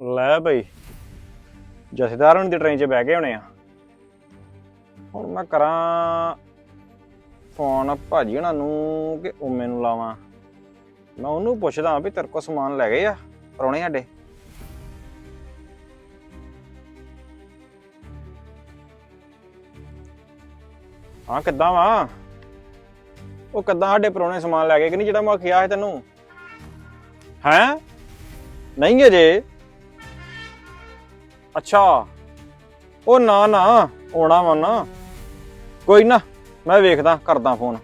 ਲੈ ਬਈ, ਜਥੇਦਾਰ ਹੁਣ ਦੀ ਟ੍ਰੇਨ 'ਚ ਬਹਿ ਗਏ ਹੋਣੇ ਆ। ਹੁਣ ਮੈਂ ਕਰਾਂ ਫੋਨ ਭਾਜੀ ਉਹਨਾਂ ਨੂੰ ਕਿ ਉਮੇ ਨੂੰ ਲਾਵਾਂ। ਮੈਂ ਉਹਨੂੰ ਪੁੱਛਦਾ ਵੀ ਤੇਰੇ ਕੋਲ ਸਮਾਨ ਲੈ ਗਏ ਆ ਪਰੋਣੇ ਸਾਡੇ? ਹਾਂ, ਕਿੱਦਾਂ ਵਾ? ਉਹ ਕਿੱਦਾਂ ਸਾਡੇ ਪਰੋਣੇ ਸਮਾਨ ਲੈ ਗਏ ਕਿ ਨਹੀਂ, ਜਿਹੜਾ ਮੈਂ ਕਿਹਾ ਸੀ ਤੈਨੂੰ? ਹੈਂ? ਨਹੀਂ ਅਜੇ। ਅੱਛਾ। ਉਹ ਨਾ ਨਾ, ਆਉਣਾ ਵਾ ਨਾ। ਕੋਈ ਨਾ, ਮੈਂ ਵੇਖਦਾ, ਕਰਦਾ ਫੋਨ।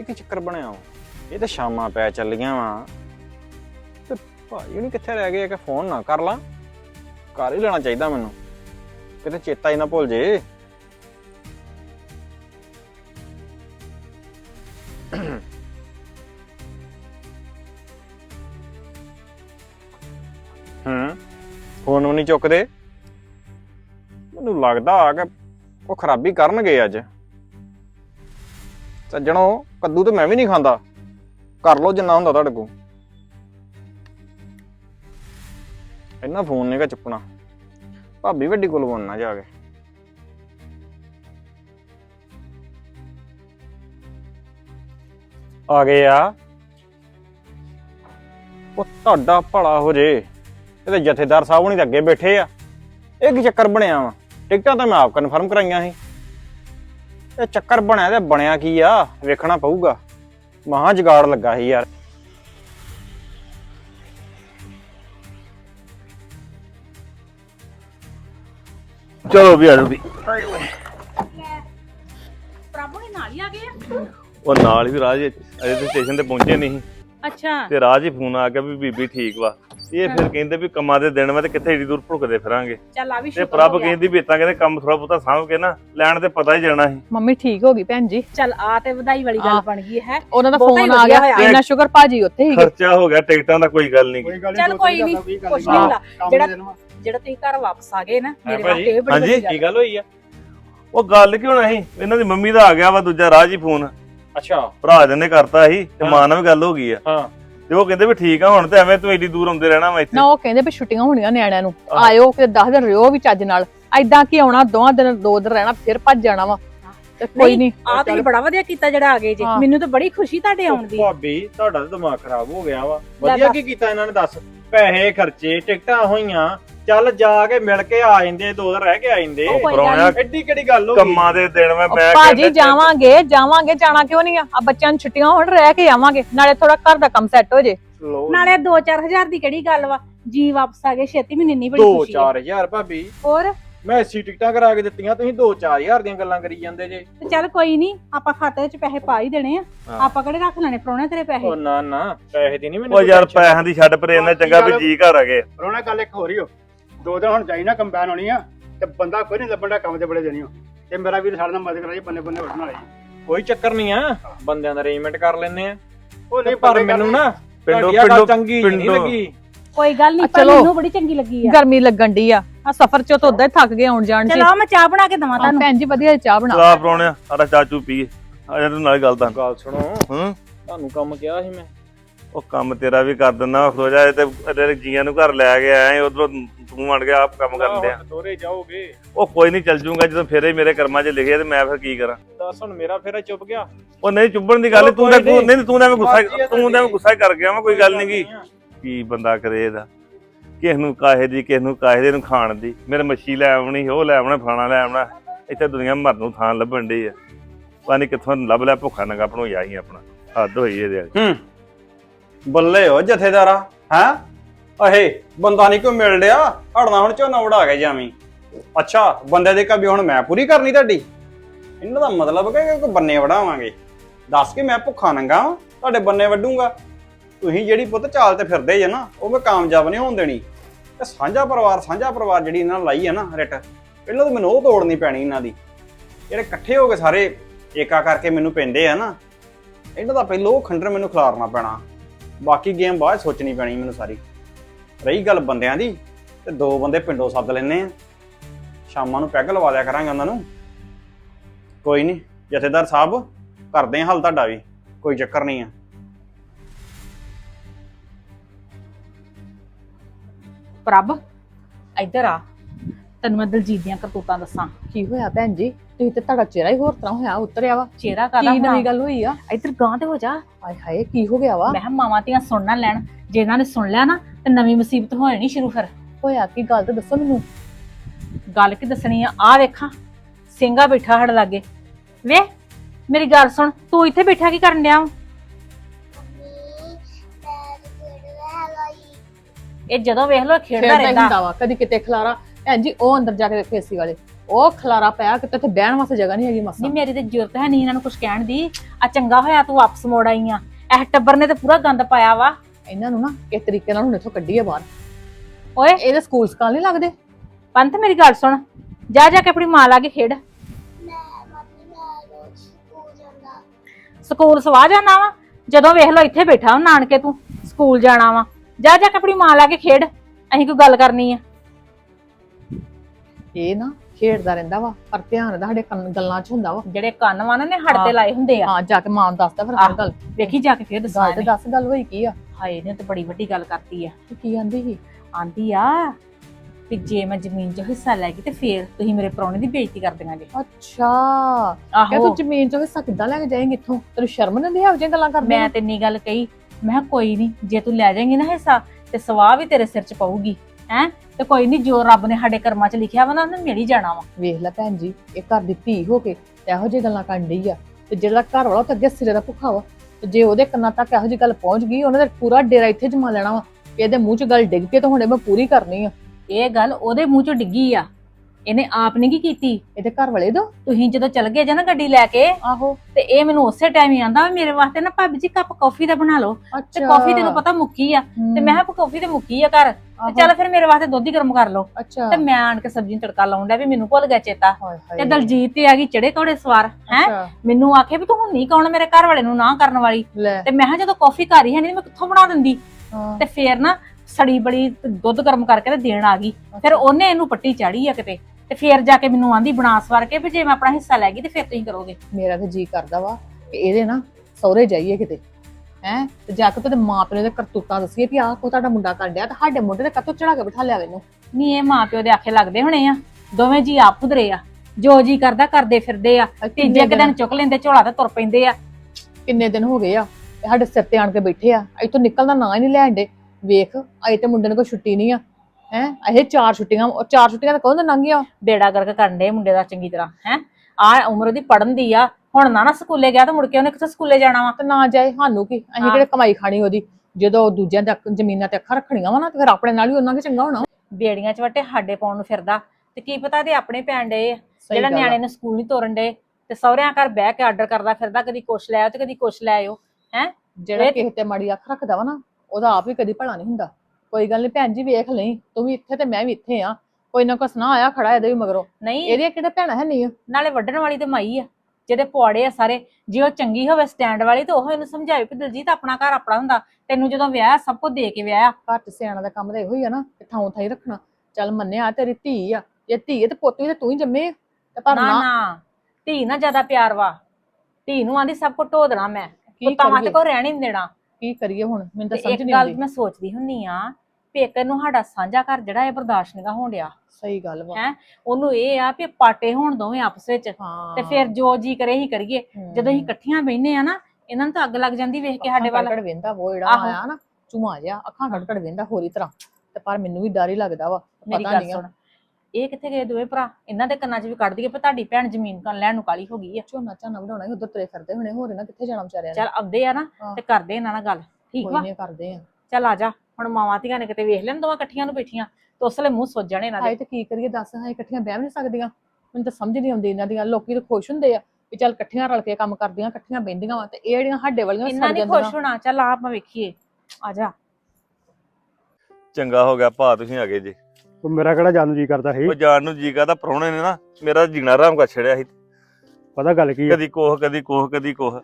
ਇੱਕ ਚੱਕਰ ਬਣਿਆ ਵਾ? ਇਹ ਤਾਂ ਸ਼ਾਮਾਂ ਪੈ ਚੱਲੀਆਂ ਵਾ। ਤੇ ਭਾਈ ਨਹੀਂ ਕਿੱਥੇ ਰਹਿ ਗਏ ਕਿ ਫੋਨ ਨਾ ਕਰ ਲਾਂ? ਕਰ ਹੀ ਲੈਣਾ ਚਾਹੀਦਾ ਮੈਨੂੰ। ਕਿਤੇ ਚੇਤਾ ਹੀ ਨਾ ਭੁੱਲ ਜੇ। ਨਹੀਂ ਚੁੱਕਦੇ। ਮੈਨੂੰ ਲੱਗਦਾ ਆ ਕਿ ਉਹ ਖਰਾਬੀ ਕਰਨਗੇ ਅੱਜ। ਸੱਜਣੋ, ਕੱਦੂ ਤੇ ਮੈਂ ਵੀ ਨਹੀਂ ਖਾਂਦਾ। ਕਰ ਲਓ ਜਿੰਨਾ ਹੁੰਦਾ ਤੁਹਾਡੇ ਕੋਲ। ਇਹਨਾਂ ਫੋਨ ਨਹੀਂਗਾ ਚੁੱਕਣਾ। ਭਾਬੀ ਵੱਡੀ ਕੋਲ ਬੋਲਣਾ ਜਾ ਕੇ ਆ ਗਏ ਆ। ਉਹ ਤੁਹਾਡਾ ਭਲਾ ਹੋ ਜੇ। ਇਹਦੇ ਜਥੇਦਾਰ ਸਾਹਿਬ ਹੁਣੀ ਤਾਂ ਅੱਗੇ ਬੈਠੇ ਆ। ਇਹ ਕੀ ਚੱਕਰ ਬਣਿਆ ਵਾ? ਟਿਕਟਾਂ ਤਾਂ ਮੈਂ ਆਪ ਕਨਫਰਮ ਕਰਾਈਆਂ ਸੀ। ਇਹ ਚੱਕਰ ਬਣਿਆ ਤੇ ਬਣਿਆ ਕੀ ਆ? ਵੇਖਣਾ ਪਊਗਾ। ਮਹਾ ਜਗਾੜ ਲੱਗਾ ਸੀ ਯਾਰ। ਚਲੋ ਵੀ ਆ ਜਾਓ ਵੀ। ਪ੍ਰਭੂ ਨੇ ਨਾਲ ਹੀ ਆ ਗਏ ਆ? ਉਹ ਨਾਲ ਵੀ ਰਾਜ ਅਜੇ ਤੇ ਸਟੇਸ਼ਨ ਤੇ ਪਹੁੰਚੇ ਨਹੀਂ ਅੱਛਾ। ਤੇ ਰਾਜ ਹੀ ਫੋਨ ਆ ਗਿਆ ਵੀ ਬੀਬੀ ਠੀਕ ਵਾ। ਇਹ ਫਿਰ ਕਹਿੰਦੇ ਵੀ ਕੰਮਾਂ ਦੇ ਦਿਨ ਤੇ ਕਿੱਥੇ ਏਡੀ ਦੂਰ ਭੁੱਖਦੇ ਫਿਰਾਂਗੇ। ਚੱਲ ਆ ਵੀ ਤੇ ਸ਼ੁਕਰ ਪ੍ਰਭ ਹੋ ਗਿਆ। ਕਹਿੰਦੀ ਵੀ ਇਤਾਂ ਕਹਿੰਦੇ ਕੰਮ ਥੋੜਾ ਬਹੁਤਾ ਸਾਂਭ ਕੇ ਨਾ ਲੈਣ ਤੇ ਪਤਾ ਹੀ ਜਾਣਾ ਸੀ। ਮੰਮੀ ਠੀਕ ਹੋ ਗਈ ਭੈਣ ਜੀ। ਚੱਲ ਆ ਤੇ ਵਧਾਈ ਵਾਲੀ ਗੱਲ ਹਾਂ। ਬਣ ਗਈ ਹੈ। ਉਹਨਾਂ ਦਾ ਬਹੁਤਾ ਹੀ ਫੋਨ ਆ ਵਧੀਆ ਗਿਆ। ਹੋਇਆ। ਇੰਨਾ ਸ਼ੁਕਰ ਭਾਜੀ ਉੱਥੇ ਹੀ ਖਰਚਾ ਹੋ ਗਿਆ ਟਿਕਟਾਂ ਦਾ ਕੋਈ ਗੱਲ ਨਹੀਂ। ਚੱਲ ਕੋਈ ਨਹੀਂ ਕੁਛ ਨਹੀਂ ਹੁੰਦਾ। ਜਿਹੜਾ ਜਿਹੜਾ ਤੁਸੀਂ ਘਰ ਵਾਪਸ ਆ ਗਏ ਨਾ ਮੇਰੇ? ਵਾਸਤੇ ਇਹ ਬੜੀ ਹਾਂਜੀ, ਗੱਲ ਕੀ ਗੱਲ। ਹੋਈ ਆ? ਉਹ ਗੱਲ ਕੀ ਹੋਣਾ ਸੀ? ਇਹਨਾਂ ਦੀ ਮੰਮੀ ਦਾ ਆ ਗਿਆ ਵਾ ਦੂਜਾ ਰਾਜ ਹੀ ਫੋਨ। ਅੱਛਾ। ਭਰਾ ਜਨ ਨੇ ਕਰਤਾ ਸੀ ਤੇ। ਮਾਂ ਨਾਲ ਵੀ ਗੱਲ ਹੋ ਗਈ ਆ। ਹਾਂ। ਤੇ ਉਹ ਕਹਿੰਦੇ ਵੀ ਠੀਕ ਆ ਹੁਣ ਤੇ ਐਵੇਂ ਤੂੰ ਏਡੀ ਦੂਰ ਆਉਂਦੇ ਰਹਿਣਾ ਵਾ ਇੱਥੇ। ਨਾ ਉਹ ਕਹਿੰਦੇ ਵੀ ਛੁੱਟੀਆਂ ਹੋਣੀਆਂ ਨਿਆਣਿਆਂ ਨੂੰ। ਆਇਓ ਕਿ 10 ਦਿਨ ਰਿਓ ਵੀ ਚੱਜ ਨਾਲ। ਐਦਾਂ ਕੀ ਆਉਣਾ ਦੋਹਾਂ ਦਿਨ ਦੋ ਦਿਨ ਰਹਿਣਾ ਫਿਰ ਭੱਜ ਜਾਣਾ ਵਾ। ਤੇ ਕੋਈ ਨਹੀਂ ਆ ਤੁਸੀਂ ਬੜਾ ਵਧੀਆ ਕੀਤਾ ਜਿਹੜਾ ਆ ਗਏ ਜੀ। ਹਾਂ। ਮੈਨੂੰ ਤਾਂ ਬੜੀ ਖੁਸ਼ੀ ਤੁਹਾਡੇ ਆਉਣ ਦੀ। ਭਾਬੀ ਤੁਹਾਡਾ ਤਾਂ ਦਿਮਾਗ ਖਰਾਬ ਹੋ ਗਿਆ ਵਾ। ਵਧੀਆ। ਕੀ ਕੀਤਾ ਇਹਨਾਂ ਨੇ ਦੱਸ? ਪੈਸੇ ਖਰਚੇ ਟਿਕਟਾਂ ਹੋਈਆਂ। ਚੱਲ ਜਾ ਕੇ ਮਿਲ ਕੇ ਆ ਜਾਂਦੇ ਦੋ ਦਿਨ ਰਹਿ ਕੇ ਆ ਜਾਂਦੇ। ਉਹ ਕੋਈ ਗੱਲ ਪਰੌਣਿਆ ਐਡੀ ਕਿਹੜੀ ਗੱਲ ਹੋ ਗਈ? ਕੰਮਾਂ ਦੇ ਦਿਨ ਮੈਂ ਮੈਂ ਭਾਜੀ ਕਹਿੰਦਾ- ਜਾਵਾਂਗੇ ਜਾਵਾਂਗੇ ਜਾਣਾ ਕਿਉਂ ਨਹੀਂ ਆ? ਆ ਬੱਚਿਆਂ ਨੂੰ ਛੁੱਟੀਆਂ ਹੋਣ ਰਹਿ ਕੇ ਆਵਾਂਗੇ ਨਾਲੇ ਥੋੜਾ ਘਰ ਦਾ ਕੰਮ ਸੈੱਟ ਹੋ ਜੇ। ਲਓ ਨਾਲੇ 2-4000 ਦੀ ਕਿਹੜੀ ਗੱਲ ਵਾ? ਜੀ ਵਾਪਸ ਆ ਗਏ ਛੇਤੀ ਮੈਨੂੰ ਇੰਨੀ ਬੜੀ ਦੋ ਖੁਸ਼ੀ ਹੈ 4000 ਭਾਬੀ। ਹੋਰ? ਮੈਂ ਐਸੀ ਟਿਕਟਾਂ ਕਰਾ ਕੇ ਦਿੱਤੀਆਂ ਤੁਸੀਂ 2-4000 ਦੀਆਂ ਗੱਲਾਂ ਕਰੀ ਜਾਂਦੇ ਜੇ। ਤੇ ਚੱਲ ਕੋਈ ਨਹੀਂ ਆਪਾਂ ਖਾਤੇ ਵਿੱਚ ਪੈਸੇ ਪਾ ਹੀ ਦੇਣੇ ਆ। ਹਾਂ। ਆਪਾਂ ਕਿਹੜੇ ਰੱਖ ਲੈਣੇ ਪਰੋਣੇ ਤੇਰੇ ਪੈਸੇ? ਉਹ ਨਾ ਨਾ ਪੈਸੇ ਦੀ ਨਹੀਂ ਮੈਨੂੰ ਉਹ ਯਾਰ। ਪੈਸਿਆਂ ਦੀ ਛੱਡ ਪਰੇ ਇੰਨਾ ਚੰਗਾ ਵੀ ਜੀ ਘਰ ਆ ਗਏ। ਰੋਣਾ ਗੱਲ ਇੱਕ ਹੋ ਰਹੀ ਹੋ। ਦੋ ਦਿਨ ਹੁਣ ਜਾਈ ਨਾ ਕੰਬਾਈਨ ਹੋਣੀ ਆ ਤੇ ਬੰਦਾ ਕੋਈ ਨਹੀਂ ਲੱਭਣ ਦਾ ਕੰਮ ਤੇ ਬੜੇ ਦੇਣੀ ਹੋ ਤੇ ਮੇਰਾ ਵੀਰ ਸਾਡੇ ਨਾਲ ਮਦਦ ਕਰਾਈ ਬੰਨੇ ਬੰਨੇ ਵੜਨ ਵਾਲੇ ਕੋਈ ਚੱਕਰ ਨਹੀਂ ਆ ਬੰਦਿਆਂ ਦਾ ਅਰੇਂਜਮੈਂਟ ਕਰ ਲੈਨੇ ਆ। ਉਹ ਤੇ ਪਰ ਮੈਨੂੰ ਨਾ ਪਿੰਡੋਂ ਪਿੰਡੋਂ ਚੰਗੀ ਨਹੀਂ ਲੱਗੀ। ਕੋਈ ਗੱਲ ਨਹੀਂ ਪਰ। ਮੈਨੂੰ ਬੜੀ ਚੰਗੀ ਲੱਗੀ ਆ। ਗਰਮੀ ਲੱਗਣ ਦੀ ਆ। ਆ ਸਫ਼ਰ ਚ ਤਾਂ ਉਦਾਂ ਹੀ ਥੱਕ ਗਏ ਆਉਣ ਜਾਣ ਚ। ਚਲੋ ਮੈਂ ਚਾਹ ਬਣਾ ਕੇ ਦਵਾਂ ਤੁਹਾਨੂੰ। ਭੈਣ ਜੀ ਵਧੀਆ ਚਾਹ ਬਣਾ। ਚਲਾ ਪਰੋਣਿਆ ਸਾਡਾ ਚਾਚੂ ਪੀਏ। ਆ ਜਾ ਤੂੰ ਨਾਲ ਗੱਲ ਤਾਂ। ਗੱਲ ਸੁਣੋ। ਹੂੰ। ਤੁਹਾਨੂੰ ਕੰਮ ਕਿਹਾ ਸੀ ਮੈਂ। ਉਹ ਕੰਮ ਤੇਰਾ ਵੀ ਕਰ ਦਿੰਦਾ ਖਲੋ ਜਾ ਤੇ ਤੇਰੇ ਜੀਆਂ ਨੂੰ ਘਰ ਲੈ ਕੇ ਆਏ ਉਧਰੋਂ ਤੂੰ ਮੜ ਗਿਆ ਆਪ ਕੰਮ ਕਰਨ ਡਿਆ। ਦੋਰੇ ਜਾਓਗੇ। ਉਹ ਕੋਈ ਨਹੀਂ ਚੱਲ ਜੂਗਾ ਜਦੋਂ ਫੇਰੇ ਮੇਰੇ ਕਰਮਾਂ 'ਚ ਲਿਖਿਆ ਤੇ ਮੈਂ ਫਿਰ ਕੀ ਕਰਾਂ? ਦੱਸ ਹੁਣ ਮੇਰਾ ਫੇਰਾ ਚੁੱਪ ਗਿਆ। ਉਹ ਨਹੀਂ ਚੁੱਭਣ ਦੀ ਗੱਲ ਤੂੰ ਤਾਂ। ਨਹੀਂ। ਤੂੰ ਤਾਂ ਐਵੇਂ ਗੁੱਸਾ ਤੂੰ ਤਾਂ ਐਵੇਂ ਗੁੱਸਾ ਕਰ ਗਿਆ ਵਾ ਕੋਈ ਗੱਲ ਨਹੀਂ ਗੀ। ਕੀ ਬੰਦਾ ਕਰੇ ਇਹਦਾ? ਕਿਸ ਨੂੰ ਕਾਹੇ ਦੀ ਕਿਸ ਨੂੰ ਕਾਹੇ ਦੇ ਨੂੰ ਖਾਣ ਦੀ? ਮੇਰੇ ਮੱਛੀ ਲੈ ਆਉਣੀ ਉਹ ਲੈ ਆਉਣਾ ਫਲਾਣਾ ਲੈ ਆਉਣਾ। ਇੱਥੇ ਦੁਨੀਆ ਮਰਨ ਨੂੰ ਥਾਂ ਲੱਭਣ ਦੀ ਆ। ਪਾਣੀ ਕਿੱਥੋਂ ਲੱਭ ਲਿਆ ਭੁੱਖਾ ਨੰਗਾ ਭਣੋਇਆ ਹੀ ਆਪਣਾ। ਹੱਦ ਹੋਈ ਇਹਦੇ। ਹੂੰ। ਬੱਲੇ ਹੋ ਜਥੇਦਾਰਾ ਹੈ? ਅਹੇ ਬੰਦਾ ਨਹੀਂ ਕੋਈ ਮਿਲ ਰਿਹਾ ਹੜਨਾ ਹੁਣ ਝੋਨਾ ਵੜਾ ਕੇ ਜਾਵੀਂ। ਅੱਛਾ ਬੰਦੇ ਦੇ ਕਬੀ ਹੁਣ ਮੈਂ ਪੂਰੀ ਕਰਨੀ ਤੁਹਾਡੀ? ਇਹਨਾਂ ਦਾ ਮਤਲਬ ਕਿ ਕੋਈ ਬੰਨੇ ਵੜਾਵਾਂਗੇ। ਦੱਸ ਕੇ ਮੈਂ ਭੁੱਖਾ ਨੰਗਾ ਵਾਂ, ਤੁਹਾਡੇ ਬੰਨੇ ਵੱਡੂੰਗਾ ਤੁਸੀਂ ਜਿਹੜੀ ਪੁੱਤ ਚਾਲ ਤੇ ਫਿਰਦੇ ਜੇ ਨਾ ਉਹ ਮੈਂ ਕਾਮਯਾਬ ਨਹੀਂ ਹੋਣ ਦੇਣੀ। ਤੇ ਸਾਂਝਾ ਪਰਿਵਾਰ ਸਾਂਝਾ ਪਰਿਵਾਰ ਜਿਹੜੀ ਇਹਨਾਂ ਨਾਲ ਲਾਈ ਹੈ ਨਾ ਰਿਟ ਪਹਿਲਾਂ ਤਾਂ ਮੈਨੂੰ ਉਹ ਤੋੜਨੀ ਪੈਣੀ ਇਹਨਾਂ ਦੀ। ਜਿਹੜੇ ਇਕੱਠੇ ਹੋ ਕੇ ਸਾਰੇ ਏਕਾ ਕਰਕੇ ਮੈਨੂੰ ਪੈਂਦੇ ਆ ਨਾ ਇਹਨਾਂ ਦਾ ਪਹਿਲਾਂ ਉਹ ਖੰਡਰ ਮੈਨੂੰ ਖਿਲਾਰਨਾ ਪੈਣਾ। ਬਾਕੀ ਗੇਮ ਬਾਅਦ ਸੋਚਣੀ ਪੈਣੀ ਮੈਨੂੰ ਸਾਰੀ। ਰਹੀ ਗੱਲ ਬੰਦਿਆਂ ਦੀ, ਤੇ ਦੋ ਬੰਦੇ ਪਿੰਡੋਂ ਸੱਦ ਲੈਨੇ ਆ। ਸ਼ਾਮਾਂ ਨੂੰ ਪੈਗ ਲਵਾ ਦਿਆ ਕਰਾਂਗੇ ਉਹਨਾਂ ਨੂੰ। ਕੋਈ ਨਹੀਂ ਜਥੇਦਾਰ ਸਾਹਿਬ, ਕਰਦੇ ਆ ਹੱਲ ਤੁਹਾਡਾ ਵੀ, ਕੋਈ ਚੱਕਰ ਨਹੀਂ ਆ। ਪ੍ਰਭ, ਇੱਧਰ ਆ। ਤੈਨੂੰ ਮੈਂ ਦਲਜੀਤ ਦੀਆਂ ਕਰਤੂਤਾਂ ਦੱਸਾਂ। ਕੀ ਹੋਇਆ ਭੈਣ ਜੀ? ਤੁਸੀਂ ਤੇ ਤੁਹਾਡਾ ਚਿਹਰਾ ਹੀ ਹੋਰ ਤਰ੍ਹਾਂ ਹੋਇਆ ਉਤਰਿਆ ਵਾ। ਚਿਹਰਾ ਕਾਦਾ ਕੀ ਨਵੀਂ ਗੱਲ ਹੋਈ ਆ? ਇੱਧਰ ਗਾਂ ਤੇ ਹੋ ਜਾ। ਹਾਏ ਹਾਏ ਕੀ ਹੋ ਗਿਆ ਵਾ? ਮੈਂ ਕਿਹਾ ਮਾਵਾਂ ਧੀਆਂ ਸੁਣ ਨਾ ਲੈਣ। ਜੇ ਇਹਨਾਂ ਨੇ ਸੁਣ ਲਿਆ ਨਾ ਤੇ ਨਵੀਂ ਮੁਸੀਬਤ ਹੋ ਜਾਣੀ ਸ਼ੁਰੂ ਫਿਰ। ਹੋਇਆ ਕੀ? ਗੱਲ ਤੇ ਦੱਸੋ ਮੈਨੂੰ। ਗੱਲ ਕੀ ਦੱਸਣੀ ਆ? ਆ ਵੇਖਾਂ। ਸਿੰਘਾ ਬੈਠਾ ਹੜ ਲਾਗੇ। ਵੇ ਮੇਰੀ ਗੱਲ ਸੁਣ ਤੂੰ ਇੱਥੇ ਬੈਠਾ ਕੀ ਕਰਨ ਡਿਆ ਵਾਂ? ਇਹ ਜਦੋਂ ਵੇਖ ਲੋ ਖੇਡਦਾ ਰਹਿੰਦਾ। ਹੁੰਦਾ ਵਾ ਕਦੀ ਕਿਤੇ ਖਲਾਰਾ। ਭੈਣ ਜੀ ਉਹ ਅੰਦਰ ਜਾ ਕੇ ਦੇਖੋ ਏਸੀ ਵਾਲੇ। ਉਹ ਖਲਾਰਾ ਪਿਆ ਕਿਤੇ ਤੇ ਬਹਿਣ ਵਾਸਤੇ ਜਗ੍ਹਾ ਨਹੀਂ ਹੈਗੀ ਮਸਾ। ਨਹੀਂ ਮੇਰੀ ਤੇ ਜ਼ਰੂਰਤ ਹੈ ਨਹੀਂ ਇਹਨਾਂ ਨੂੰ ਕੁਝ ਕਹਿਣ ਦੀ। ਆ ਚੰਗਾ ਹੋਇਆ ਤੂੰ ਵਾਪਸ ਮੋੜ ਆਈ ਆ। ਇਹ ਟੱਬਰ ਨੇ ਤੇ ਪੂਰਾ ਗੰਦ ਪਾਇਆ ਵਾ। ਇਹਨਾਂ ਨੂੰ ਨਾ ਕਿਸ ਤਰੀਕੇ ਨਾਲ ਹੁਣ ਇੱਥੋਂ ਕੱਢੀਏ ਬਾਹਰ। ਓਏ। ਇਹਦੇ ਸਕੂਲ ਸਕਾਲ ਨਹੀਂ ਲੱਗਦੇ? ਪੰਥ ਮੇਰੀ ਗੱਲ ਸੁਣ। ਜਾ ਜਾ ਕੇ ਆਪਣੀ ਮਾਂ ਲਾਗੇ ਖੇਡ। ਸਕੂਲ ਸਵਾ ਜਾਣਾ ਵਾ। ਜਦੋਂ ਵੇਖ ਲੋ ਇੱਥੇ ਬੈਠਾ ਨਾਨਕੇ ਤੂੰ। ਸਕੂਲ ਜਾਣਾ ਵਾ। ਜਾ ਜਾ ਕੇ ਆਪਣੀ ਮਾਂ ਲਾਗੇ ਖੇਡ। ਅਸੀਂ ਕੋਈ ਗੱਲ ਕਰਨੀ ਆ। ਇਹ ਨਾ ਖੇਡਦਾ ਰਹਿੰਦਾ ਵਾ ਪਰ ਧਿਆਨ ਸਾਡੇ ਕੰਨ ਗੱਲਾਂ 'ਚ ਹੁੰਦਾ ਵਾ। ਜਿਹੜੇ ਕੰਨ ਵਾ ਨਾ ਨੇ ਹੜ। ਤੇ ਲਾਏ ਹੁੰਦੇ ਆ। ਹਾਂ ਜਾ ਕੇ ਮਾਂ ਨੂੰ ਦੱਸਦਾ ਫਿਰ। ਹਰ ਗੱਲ। ਵੇਖੀ ਜਾ ਕੇ ਫੇਰ ਦੱਸਾਂ ਗੱਲ ਤੇ ਦੱਸ ਗੱਲ ਹੋਈ ਕੀ ਆ? ਹਾਏ ਨੇ ਤੇ ਬੜੀ ਵੱਡੀ ਗੱਲ ਕਰਤੀ ਆ। ਕੀ ਆਂਦੀ ਸੀ? ਆਂਦੀ ਆ ਕਿ ਜੇ ਮੈਂ ਜ਼ਮੀਨ 'ਚ ਹਿੱਸਾ ਲੈ ਗਈ ਤੇ ਫੇਰ ਤੁਸੀਂ ਮੇਰੇ ਪ੍ਰਾਹੁਣੇ ਦੀ ਬੇਇੱਜ਼ਤੀ ਕਰ ਦਿਆਂਗੇ। ਅੱਛਾ। ਕਿ ਤੂੰ ਜ਼ਮੀਨ 'ਚੋਂ ਹਿੱਸਾ ਕਿੱਦਾਂ ਲੈ ਕੇ ਜਾਏਂਗੀ ਇੱਥੋਂ? ਤੈਨੂੰ ਸ਼ਰਮ ਨਹੀਂ ਆਉਂਦੀ ਜਿਹੀਆਂ ਗੱਲਾਂ ਕਰਦੇ ਮੈਂ ਤੇ ਇੰਨੀ ਗੱਲ ਕਹੀ ਮੈਂ ਕੋਈ ਨਹੀਂ ਜੇ ਤੂੰ ਲੈ ਜਾਏਂਗੀ ਨਾ ਹਿੱਸਾ ਤੇ ਸਵਾਹ ਵੀ ਤੇਰੇ ਸਿਰ 'ਚ ਪਊਗੀ ਹੈ? ਤੇ ਕੋਈ ਨਹੀਂ ਜੋ ਰੱਬ ਨੇ ਸਾਡੇ ਕਰਮਾਂ 'ਚ ਲਿਖਿਆ ਵਾ ਨਾ ਉਹਨੇ ਮਿਲ ਹੀ ਜਾਣਾ ਵਾ। ਵੇਖ ਲੈ ਭੈਣ ਜੀ ਇਹ ਘਰ ਦੀ ਧੀ ਹੋ ਕੇ ਇਹੋ ਜਿਹੀ ਗੱਲਾਂ ਕਰਨ ਡਈ ਆ। ਤੇ ਜਿਹੜਾ ਘਰ ਵਾਲਾ ਉਹ ਤਾਂ ਅੱਗੇ ਸਿਰੇ ਦਾ ਭੁੱਖਾ ਵਾ ਤੇ ਜੇ ਉਹਦੇ ਕੰਨਾਂ ਤੱਕ ਇਹੋ ਜਿਹੀ ਗੱਲ ਪਹੁੰਚ ਗਈ ਉਹਨੇ ਤਾਂ ਪੂਰਾ ਡੇਰਾ ਇੱਥੇ ਜਮਾ ਲੈਣਾ ਵਾ। ਕਿ ਇਹਦੇ ਮੂੰਹ 'ਚ ਗੱਲ ਡਿੱਗ ਕੇ ਤਾਂ ਹੁਣੇ ਮੈਂ ਪੂਰੀ ਕਰਨੀ ਆ। ਇਹ ਗੱਲ ਉਹਦੇ ਮੂੰਹ 'ਚੋਂ ਡਿੱਗੀ ਆ। ਇਹਨੇ ਆਪ ਨਹੀਂ ਕੀ ਕੀਤੀ ਇਹਦੇ ਘਰ ਵਾਲੇ ਦੋ ਤੁਸੀਂ ਜਦੋਂ ਚਲ ਗਏ ਜੇ ਨਾ ਗੱਡੀ ਲੈ ਕੇ ਆਹੋ। ਤੇ ਇਹ ਮੈਨੂੰ ਉਸੇ ਟਾਈਮ ਹੀ ਆਂਦਾ ਮੇਰੇ ਵਾਸਤੇ ਨਾ ਭਾਬੀ ਜੀ ਕੱਪ ਕਾਫੀ ਦਾ ਬਣਾ ਲਓ। ਤੇ ਕਾਫੀ ਤੈਨੂੰ ਪਤਾ ਮੁੱਕੀ ਆ। ਤੇ ਮੈਂ ਕਿਹਾ ਕਾਫੀ ਤੇ ਮੁੱਕੀ ਆ ਘਰ। ਤੇ ਚੱਲ ਫਿਰ ਮੇਰੇ ਵਾਸਤੇ ਦੁੱਧ ਹੀ ਗਰਮ ਕਰ ਲਓ। ਤੇ ਮੈਂ ਆਣ ਕੇ ਸਬਜ਼ੀ ਨੂੰ ਤੜਕਾ ਲਾਉਣ ਡਿਆ ਵੀ ਮੈਨੂੰ ਭੁੱਲ ਗਿਆ ਚੇਤਾ। ਤੇ ਦਲਜੀਤ ਤੇ ਆ ਗਈ ਚੜੇ ਘੋੜੇ ਸਵਾਰ ਹੈ? ਮੈਨੂੰ ਆਖੇ ਵੀ ਤੂੰ ਹੁਣ ਨਹੀਂ ਕੌਣ ਮੇਰੇ ਘਰ ਵਾਲੇ ਨੂੰ ਨਾ ਕਰਨ ਵਾਲੀ। ਤੇ ਮੈਂ ਕਿਹਾ ਜਦੋਂ ਕਾਫੀ ਘਰ ਹੀ ਹੈ ਨਹੀਂ ਮੈਂ ਕਿੱਥੋਂ ਬਣਾ ਦਿੰਦੀ? ਤੇ ਫੇਰ ਨਾ ਸੜੀ ਬੜੀ ਦੁੱਧ ਗਰਮ ਕਰਕੇ ਤੇ ਦੇਣ ਆ ਗਈ। ਫਿਰ ਉਹਨੇ ਇਹਨੂੰ ਪੱਟੀ ਚਾੜੀ ਆ ਕਿਤੇ। ਤੇ ਫੇਰ ਜਾ ਕੇ ਮੈਨੂੰ ਆਂਦੀ ਬਣਾ ਸਵਾਰ ਕੇ ਵੀ ਜੇ ਮੈਂ ਆਪਣਾ ਹਿੱਸਾ ਲੈ ਗਈ ਤੇ ਫਿਰ ਤੁਸੀਂ ਕਰੋਗੇ। ਮੇਰਾ ਤੇ ਜੀ ਕਰਦਾ ਵਾ ਕਿ ਇਹਦੇ ਨਾ ਸਹੁਰੇ ਜਾਈਏ ਕਿਤੇ। ਹੈ ਤੇ ਜਾ ਕੇ ਤੇ ਮਾਂ ਪਿਓ ਦੇ ਕਰਤੂਤਾਂ ਦੱਸੀਏ ਵੀ ਆਹ ਕੋ ਤੁਹਾਡਾ ਮੁੰਡਾ ਕਰ ਡਿਆ ਤੇ ਸਾਡੇ ਮੁੰਡੇ ਦੇ ਕੱਤੋਂ ਚੜਾ ਕੇ ਬਿਠਾ ਲਿਆ ਇਹਨੂੰ। ਨਹੀਂ ਇਹ ਮਾਂ ਪਿਓ ਦੇ ਆਖੇ ਲੱਗਦੇ ਹੋਣੇ ਆ। ਦੋਵੇਂ ਜੀ ਆਪ ਖੁਦਰੇ ਆ। ਜੋ ਜੀ ਕਰਦਾ ਕਰਦੇ ਫਿਰਦੇ ਆ। ਤੀਜੇ ਕੁ ਦਿਨ ਚੁੱਕ ਲੈਂਦੇ ਝੋਲਾ ਤੇ ਤੁਰ ਪੈਂਦੇ ਆ। ਕਿੰਨੇ ਦਿਨ ਹੋ ਗਏ ਆ? ਇਹ ਸਾਡੇ ਸਿਰ ਤੇ ਆਣ ਕੇ ਬੈਠੇ ਆ। ਇੱਥੋਂ ਨਿਕਲਣ ਦਾ ਨਾਂ ਹੀ ਨਹੀਂ ਲੈਣ ਦੇ। ਵੇਖ ਅਜੇ ਤੇ ਮੁੰਡੇ ਨੂੰ ਕੋਈ ਛੁੱਟੀ ਨਹੀਂ ਆ। ਹੈ? ਇਹ ਚਾਰ ਛੁੱਟੀਆਂ ਉਹ ਚਾਰ ਛੁੱਟੀਆਂ ਤਾਂ ਕੌਣ ਲੰਘੀਆਂ? ਬੇੜਾ ਗਰਕ ਕਰਨ ਦੇ ਮੁੰਡੇ ਦਾ ਚੰਗੀ ਤਰ੍ਹਾਂ ਹੈ? ਆ ਉਮਰ ਉਹਦੀ ਪੜਨ ਦੀ ਆ। ਹੁਣ ਨਾ ਨਾ ਸਕੂਲੇ ਗਿਆ ਤਾਂ ਮੁੜ ਕੇ ਉਹਨੇ ਕਿੱਥੇ ਸਕੂਲੇ ਜਾਣਾ ਵਾ? ਤੇ ਨਾ ਜਾਏ ਸਾਨੂੰ ਕੀ? ਅਸੀਂ ਹਾਂ। ਕਿਹੜੇ ਕਮਾਈ ਖਾਣੀ ਉਹਦੀ? ਜਦੋਂ ਦੂਜਿਆਂ ਦੇ ਜ਼ਮੀਨਾਂ ਤੇ ਅੱਖਾਂ ਰੱਖਣੀਆਂ ਵਾ ਨਾ ਤੇ ਫਿਰ ਆਪਣੇ ਨਾਲ ਵੀ ਉਹਨਾਂ ਦੇ ਚੰਗਾ ਹੋਣਾ। ਬੇੜੀਆਂ 'ਚ ਵਟੇ ਸਾਡੇ ਪਾਉਣ ਨੂੰ ਫਿਰਦਾ। ਤੇ ਕੀ ਪਤਾ ਤੇ ਆਪਣੇ ਆ। ਸਹੀ ਜਿਹੜਾ। ਨਿਆਣੇ ਨੂੰ ਸਕੂਲ ਨਹੀਂ ਤੋਰਨ ਡੇ ਤੇ ਸਹੁਰਿਆਂ ਘਰ ਬਹਿ ਕੇ ਆਰਡਰ ਕਰਦਾ ਫਿਰਦਾ ਕਦੀ ਕੁਛ ਲੈ ਆਓ ਤੇ ਕਦੀ ਕੁਛ ਲੈ ਆਇਓ ਜਿਹੜਾ ਇਹ- ਕਿਸੇ ਤੇ ਮਾੜੀ ਅੱਖ ਰੱਖਦਾ ਵਾ ਨਾ ਉਹਦਾ ਆਪ ਵੀ ਕਦੀ ਭਲਾ ਨਹੀਂ ਹੁੰਦਾ। ਕੋਈ ਗੱਲ ਨਹੀਂ ਭੈਣ ਜੀ ਵੇਖ ਲਈ ਤੂੰ ਵੀ ਇੱਥੇ ਤੇ ਮੈਂ ਵੀ ਇੱਥੇ ਆ। ਕੋਈ ਨਾ ਕੋਈ ਸੁਣਾ ਆਇਆ ਖੜਾ ਇਹਦੇ ਵੀ ਮਗਰੋਂ। ਨਹੀਂ। ਇਹਦੀਆਂ ਕਿਹੜਾ ਭੈਣਾਂ ਹੈ ਨਹੀਂ ਨਾਲੇ ਵੱਢਣ ਵਾਲੀ ਤੇ ਮਾਈ ਆ ਜਿਹਦੇ ਪੁਆੜੇ ਆ ਸਾਰੇ ਜੇ ਉਹ ਚੰਗੀ ਹੋਵੇ ਸਟੈਂਡ ਵਾਲੀ ਤੇ ਉਹ ਇਹਨੂੰ ਸਮਝਾਵੇ ਕਿ ਦਿਲਜੀਤ ਆਪਣਾ ਘਰ ਆਪਣਾ ਹੁੰਦਾ ਤੈਨੂੰ ਜਦੋਂ ਵਿਆਹ ਸਭ ਕੁਝ ਦੇ ਕੇ ਵਿਆਹ ਘਰ ਚ ਸਿਆਣਾ ਦਾ ਕੰਮ ਤਾਂ ਇਹੋ ਹੀ ਆ ਨਾ ਕਿ ਥਾਂ ਥਾਈ ਰੱਖਣਾ। ਚੱਲ ਮੰਨਿਆ ਤੇਰੀ ਧੀ ਆ ਜੇ ਧੀ ਹੈ ਤੇ ਪੁੱਤ ਵੀ ਤੇ ਤੂੰ ਹੀ ਜੰਮੇ ਆ। ਤੇ ਪਰ ਨਾ ਨਾ। ਨਾ ਧੀ ਨਾ ਜ਼ਿਆਦਾ ਪਿਆਰ ਵਾ। ਧੀ ਨੂੰ ਆਂਦੀ ਸਭ ਕੁਝ ਢੋ ਦੇਣਾ ਮੈਂ ਕੀ ਪੁੱਤਾਂ ਕਰੀਏ? ਤੇ ਕੋ ਰਹਿਣ ਹੀ ਨੀ ਦੇਣਾ। ਕੀ ਕਰੀਏ ਹੁਣ? ਮੈਨੂੰ ਤਾਂ ਤੇ ਸਮਝ ਇੱਕ ਨਹੀਂ ਗੱਲ ਆਉਂਦੀ। ਮੈਂ ਸੋਚਦੀ ਹੁੰਨੀ ਆ ਪੇਕਰ ਨੂੰ ਸਾਡਾ ਸਾਂਝਾ ਘਰ ਜਿਹੜਾ ਇਹ ਬਰਦਾਸ਼ਤ ਨਹੀਂ ਹੋਣ ਡਿਆ। ਸਹੀ ਗੱਲ ਵਾ। ਹੈਂ? ਉਹਨੂੰ ਇਹ ਆ ਵੀ ਪਾਟੇ ਹੋਣ ਦੋਵੇਂ ਆਪਸ ਵਿੱਚ। ਹਾਂ। ਤੇ ਫਿਰ ਜੋ ਜੀ ਕਰੇ ਹੀ ਕਰੀਏ। ਜਦੋਂ ਅਸੀਂ ਇਕੱਠੀਆਂ ਬੈਠਨੇ ਆ ਨਾ ਇਹਨਾਂ ਨੂੰ ਤਾਂ ਅੱਗ ਲੱਗ ਜਾਂਦੀ ਵੇਖ ਕੇ ਸਾਡੇ ਵੱਲ। ਕੜ ਵੇਂਦਾ ਉਹ ਜਿਹੜਾ। ਆਇਆ ਨਾ ਚੁਮਾ ਜਿਹਾ ਅੱਖਾਂ ਕੜ ਵੇਂਦਾ ਹੋਰੀ ਤਰ੍ਹਾਂ। ਤੇ ਪਰ ਮੈਨੂੰ ਵੀ ਡਰ ਹੀ ਲੱਗਦਾ ਵਾ ਮੇਰੀ ਪਤਾ ਗੱਲ ਸੁਣ। ਇਹ ਕਿੱਥੇ ਗਏ ਦੋਵੇਂ ਭਰਾ? ਇਹਨਾਂ ਦੇ ਕੰਨਾਂ 'ਚ ਵੀ ਕੱਢ ਦਈਏ ਪਰ ਤੁਹਾਡੀ ਭੈਣ ਜ਼ਮੀਨ kan ਲੈਣ ਨੂੰ ਕਾਲੀ ਹੋ ਗਈ ਆ। ਝੋਨਾ ਝਾਨਾ ਵਡਾਉਣਾ ਉਧਰ ਤੁਰੇ ਫਿਰਦੇ ਹੋਣੇ ਹੋਰ ਇਹਨਾਂ ਕਿੱਥੇ ਜਾਣਾ ਵਿਚਾਰਿਆਂ ਨੇ? ਚੱਲ ਆਉਂਦੇ ਆ ਨਾ। ਤੇ ਕਰਦੇ ਇਹਨਾਂ ਨਾਲ ਗੱਲ। ਠੀਕ ਕੋਈ ਵਾ? ਨਹੀਂ ਕਰਦੇ ਆ। ਚੱਲ ਆ ਜਾ ਹੁਣ ਮਾਵਾਂ ਧੀਆਂ ਨੇ ਕਿਤੇ ਵੇਖ ਲੈਣ ਦੋਵਾਂ ਇਕੱਠੀਆਂ ਨੂੰ ਬੈਠੀਆਂ ਤੇ ਉਸ ਵੇਲੇ ਮੂੰਹ ਸੁੱਜ ਜਾਣੇ ਇਹਨਾਂ ਦੇ। ਹਾਏ ਤੇ ਕੀ ਕਰੀਏ ਦੱਸ ਹਾਂ ਇਕੱਠੀਆਂ ਬਹਿ ਵੀ ਨਹੀਂ ਸਕਦੀਆਂ। ਮੈਨੂੰ ਤਾਂ ਸਮਝ ਨਹੀਂ ਆਉਂਦੀ ਇਹਨਾਂ ਦੀਆਂ ਲੋਕੀ ਤਾਂ ਖੁਸ਼ ਹੁੰਦੇ ਆ ਵੀ ਚੱਲ ਇਕੱਠੀਆਂ ਰਲ ਕੇ ਕੰਮ ਕਰਦੀਆਂ ਇਕੱਠੀਆਂ ਬਹਿੰਦੀਆਂ ਵਾ ਤੇ ਇਹ ਜਿਹੜੀਆਂ ਸਾਡੇ ਵਾਲੀਆਂ ਇਹਨਾਂ ਸੜ ਨੇ ਜਾਂਦੀਆਂ। ਖੁਸ਼ ਹੋਣਾ ਚੱਲ ਆਪਾਂ ਵੇਖੀਏ ਆ ਜਾ। ਚੰਗਾ ਹੋ ਗਿਆ ਭਾ ਤੁਸੀਂ ਆ ਗਏ ਜੀ। ਉਹ ਮੇਰਾ ਕਿਹੜਾ ਜਾਨ ਜੀ ਕਰਦਾ ਸੀ? ਉਹ ਜਾਣ ਨੂੰ ਜੀ ਕਰਦਾ ਪ੍ਰਾਹੁਣੇ ਨੇ ਨਾ ਮੇਰਾ ਜੀਣਾ ਆਰਾਮ ਕਰ ਛੜਿਆ ਸੀ। ਪਤਾ ਗੱਲ ਕੀ ਆ? ਕਦੀ ਕੋਹ ਕਦੀ ਕੋਹ ਕਦੀ ਕੋਹ।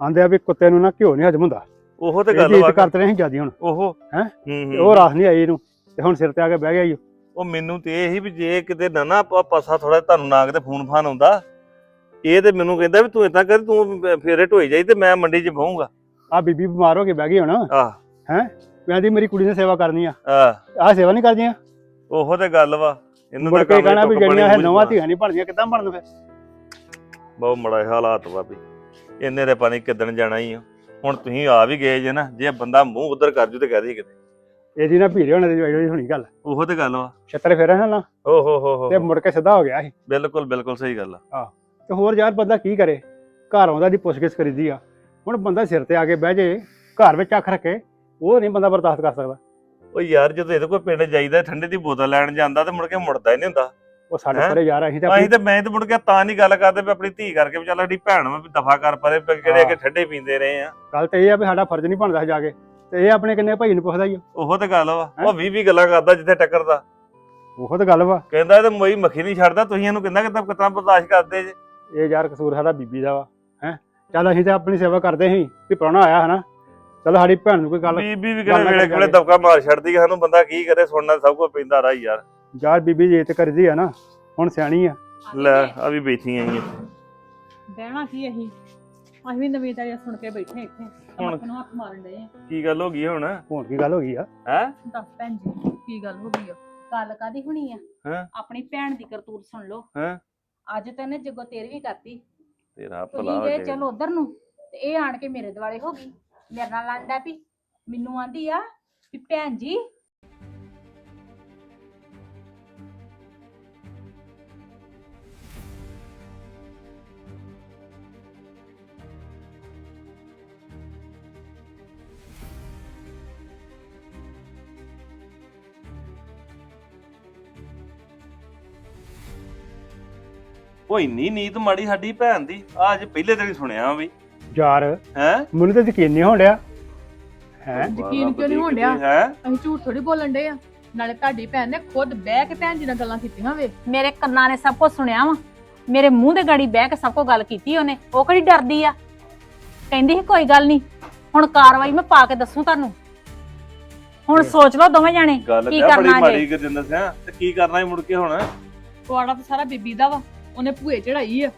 ਆਂਦੇ ਆ ਵੀ ਕੁੱਤੇ ਨੂੰ ਨਾ ਘਿਓ ਨਹੀਂ ਹਜਮ ਹੁੰਦਾ। ਉਹੋ ਤੇ ਗੱਲ ਵਾ ਕਰਦੇ ਰਹੇ ਜਿਆਦੀ ਹੁਣ। ਉਹੋ। ਹੈਂ? ਹੂੰ ਤੇ ਹੂੰ ਉਹ ਰਾਸ ਨਹੀਂ ਆਈ ਇਹਨੂੰ। ਤੇ ਹੁਣ ਸਿਰ ਤੇ ਆ ਕੇ ਬਹਿ ਗਿਆ ਈ। ਉਹ। ਮੈਨੂੰ ਤੇ ਇਹ ਹੀ ਵੀ ਜੇ ਕਿਤੇ ਨਾ ਨਾ ਪਾਸਾ ਥੋੜਾ ਤੁਹਾਨੂੰ ਨਾ ਕਿਤੇ ਫੋਨ ਫਾਨ ਆਉਂਦਾ ਇਹ ਤੇ ਮੈਨੂੰ ਕਹਿੰਦਾ ਵੀ ਤੂੰ ਇਦਾਂ ਕਰ ਤੂੰ ਫੇਰੇ ਢੋਈ ਜਾਈ ਤੇ ਮੈਂ ਮੰਡੀ 'ਚ ਬਹੂੰਗਾ। ਆ ਬੀਬੀ ਬਿਮਾਰ ਹੋ ਕੇ ਬਹਿ ਗਈ ਹੁਣ। ਆਹ। ਵੀ ਆਂਦੀ ਮੇਰੀ ਕੁੜੀ ਨੇ ਸੇਵਾ ਕਰਨੀ ਆ। ਆ ਆਹ ਸੇਵਾ ਨਹੀਂ ਕਰਦੀਆਂ? ਉਹੋ ਤੇ ਗੱਲ ਵਾ। ਇਹਨੂੰ ਤਾਂ ਕੇ ਕੰਮ ਕਹਿਣਾ ਵੀ ਜਿਹੜੀਆਂ ਚ ਨਵਾਂ। ਧੀਆਂ ਨਹੀਂ ਬਣਦੀਆਂ ਕਿੱਦਾਂ ਬਣਨ ਫਿਰ ਬਹੁਤ ਮੜਾ ਹਾਲਾਤ ਵਾ ਵੀ। ਇਹਨੇ ਦੇ ਪਾਣੀ ਕਿੱਦਣ ਜਾਣਾ ਹੀ ਆ। ਹੁਣ ਤੁਸੀਂ ਆ ਵੀ ਗਏ ਜੇ ਨਾ ਜੇ ਬੰਦਾ ਮੂੰਹ ਉਧਰ ਕਰ ਜੂ ਤੇ ਕਹਿ ਦੇ ਕਿਤੇ। ਇਹਦੀ ਨਾ ਭੀਰੇ ਹੋਣੇ ਦੀ ਜਿਹੜੀ ਹੋਣੀ ਗੱਲ। ਉਹੋ ਤੇ ਗੱਲ ਵਾ। ਛੱਤਰ ਫੇਰਾ ਨਾ ਨਾ। ਓ ਹੋ ਹੋ ਹੋ ਤੇ ਮੁੜ ਕੇ ਸਿੱਧਾ ਹੋ ਗਿਆ ਸੀ। ਬਿਲਕੁਲ ਬਿਲਕੁਲ ਸਹੀ ਗੱਲ ਆ। ਤੇ ਹੋਰ ਯਾਰ ਬੰਦਾ ਕੀ ਕਰੇ? ਘਰ ਆਉਂਦਾ ਦੀ ਪੁੱਛਗਿੱਛ ਕਰੀਦੀ ਆ। ਹੁਣ ਬੰਦਾ ਸਿਰ ਤੇ ਆ ਕੇ ਬਹਿ ਜੇ ਘਰ ਵਿੱਚ ਅੱਖ ਰੱਖੇ ਉਹ ਨਹੀਂ ਬੰਦਾ ਬਰਦਾਸ਼ਤ ਕਰ ਸਕਦਾ। ਉਹ ਯਾਰ ਜਦੋਂ ਇਹਦੇ ਕੋਲ ਪਿੰਡ ਜਾਈਦਾ ਠੰਡੇ ਦੀ ਬੋਤਲ ਲੈਣ ਜਾਂਦਾ ਤੇ ਮੁੜ ਕੇ ਮੁੜਦਾ ਹੀ ਨਹੀਂ ਹੁੰਦਾ। ਉਹ ਸਾਡੇ ਹੈਂ? ਪਰੇ ਯਾਰ ਅਸੀਂ ਤਾਂ ਅਸੀਂ ਆਪਣੀ- ਤੇ ਮੈਂ ਤੇ ਮੁੜ ਕੇ ਤਾਂ ਨਹੀਂ ਗੱਲ ਕਰਦੇ ਵੀ ਆਪਣੀ ਧੀ ਕਰਕੇ ਵੀ ਚੱਲ ਸਾਡੀ ਭੈਣ ਵਾ ਵੀ ਦਫਾ ਕਰ ਪਰੇ ਵੀ ਕਿਹੜੇ ਅੱਗੇ ਠੰਡੇ ਪੀਂਦੇ ਰਹੇ ਆ। ਗੱਲ ਤੇ ਇਹ ਆ ਵੀ ਸਾਡਾ ਫਰਜ਼ ਨਹੀਂ ਬਣਦਾ ਸੀ ਜਾ ਕੇ। ਤੇ ਇਹ ਆਪਣੇ ਕਿੰਨੇ ਭਾਈ ਨੂੰ ਪੁੱਛਦਾ ਹੀ ਆ। ਉਹੋ ਤੇ ਗੱਲ ਵਾ? ਉਹ 20 20 ਗੱਲਾਂ ਕਰਦਾ ਜਿੱਥੇ ਟੱਕਰਦਾ। ਉਹੋ ਤਾਂ ਗੱਲ ਵਾ। ਕਹਿੰਦਾ ਇਹ ਤੇ ਮੋਈ ਮੱਖੀ ਨਹੀਂ ਛੱਡਦਾ ਤੁਸੀਂ ਇਹਨੂੰ ਕਿੰਨਾ ਕਿੰਨਾ ਕਿਤਨਾ ਬਰਦਾਸ਼ਤ ਕਰਦੇ ਜੇ। ਇਹ ਯਾਰ ਕਸੂਰ ਸਾਡਾ ਬੀਬੀ ਦਾ ਵਾ ਹੈ? ਚੱਲ ਅਸੀਂ ਤਾਂ ਆਪਣੀ ਸੇਵਾ ਕਰਦੇ ਸੀ ਵੀ ਪ੍ਰਾਹੁਣਾ ਆਇਆ ਹਨਾ। ਚਲ ਸਾਡੀ ਭੈਣ ਨੂੰ ਕੋਈ ਗੱਲ ਬੀਬੀ ਵੀ ਕਿਹੜੇ ਵੇਲੇ ਜਾਵੇ। ਦਬਕਾ ਮਾਰ ਛੱਡਦੀ ਹੈ ਸਾਨੂੰ ਬੰਦਾ ਕੀ ਕਰੇ ਸੁਣਨਾ ਸਭ ਕੁਝ ਪੈਂਦਾ ਰਾ ਯਾਰ। ਯਾਰ ਬੀਬੀ ਜੇ ਤੇ ਕਰਦੀ ਆ ਨਾ ਹੁਣ ਸਿਆਣੀ ਆ। ਲੈ ਆ ਵੀ ਬੈਠੀਆਂ ਆਈਆਂ ਬਹਿਣਾ ਕੀ ਅਸੀਂ? ਅਸੀਂ ਵੀ ਨਵੀਂ ਤਾਜ਼ਾ ਸੁਣ ਕੇ ਬੈਠੇ ਇੱਥੇ। ਹੁਣ- ਨੂੰ ਹੱਥ ਮਾਰਨ ਆ। ਕੀ ਗੱਲ ਹੋ ਗਈ ਹੁਣ? ਹੁਣ ਕੀ ਗੱਲ ਹੋ ਗਈ ਆ? ਹੈ? ਦੱਸ ਭੈਣ ਜੀ ਕੀ ਗੱਲ ਹੋ ਗਈ ਆ? ਗੱਲ ਕਾਦੀ ਹੋਣੀ ਆ? ਹੈਂ? ਆਪਣੀ ਭੈਣ ਦੀ ਕਰਤੂਤ ਸੁਣ ਲਓ। ਹੈਂ? ਅੱਜ ਤਾਂ ਇਹਨੇ ਜੱਗੋ ਤੇਰਵੀਂ ਕਰਤੀ। ਤੇਰਾ ਭਲਾ ਤੁਸੀਂ ਹੋ ਗਏ ਜਾਏ ਚਲ ਉਧਰ ਨੂੰ ਤੇ ਇਹ ਆਣ ਕੇ ਮੇਰੇ ਦੁਆਲੇ ਹੋ ਗਈ। ਮੇਰੇ ਨਾਲ ਲੜਦਾ ਵੀ ਮੈਨੂੰ ਆਂਦੀ ਆ ਵੀ ਭੈਣ ਜੀ ਉਹ ਇੰਨੀ ਨੀਤ ਮਾੜੀ ਸਾਡੀ ਭੈਣ ਦੀ ਆ ਅੱਜ ਪਹਿਲੇ ਦਿਨ ਹੀ ਸੁਣਿਆ ਵੀ। ਯਾਰ ਹੈ? ਮੈਨੂੰ ਤਾਂ ਯਕੀਨ ਨਹੀਂ ਹੋਣ ਡਿਆ। ਹੈ? ਯਕੀਨ ਕਿਉਂ ਨਹੀਂ ਹੋਣ ਡਿਆ? ਹੈ। ਅਸੀਂ ਝੂਠ ਥੋੜੀ ਬੋਲਣ ਡੇ ਆ। ਨਾਲੇ ਤੁਹਾਡੀ ਭੈਣ ਨੇ ਖੁਦ ਬਹਿ ਕੇ ਭੈਣ ਜੀ ਨਾਲ ਗੱਲਾਂ ਕੀਤੀਆਂ ਵੇ। ਮੇਰੇ ਕੰਨਾਂ ਨੇ ਸਭ ਕੁਝ ਸੁਣਿਆ ਵਾ। ਮੇਰੇ ਮੂੰਹ ਦੇ ਗਾੜੀ ਬਹਿ ਕੇ ਸਭ ਕੁਝ ਗੱਲ ਕੀਤੀ ਉਹਨੇ। ਉਹ ਕਿਹੜੀ ਡਰਦੀ ਆ? ਕਹਿੰਦੀ ਸੀ ਕੋਈ ਗੱਲ ਨਹੀਂ। ਹੁਣ ਕਾਰਵਾਈ ਮੈਂ ਪਾ ਕੇ ਦੱਸੂ ਤੁਹਾਨੂੰ। ਹੁਣ ਸੋਚ ਲਓ ਦੋਵੇਂ ਜਾਣੇ ਗੱਲ ਕੀ ਤੇ ਆ ਬੜੀ ਕਰਨਾ ਮਾੜੀ ਗੁਰਜਿੰਦਰ ਸਿੰਘ ਤੇ ਕੀ ਕਰਨਾ ਹੈ ਮੁੜ ਕੇ ਹੁਣ? ਪੁਆੜਾ ਤਾਂ ਸਾਰਾ ਬੀਬੀ ਦਾ ਵਾ। ਉਹਨੇ ਭੂਏ ਚੜਾਈ ਆ।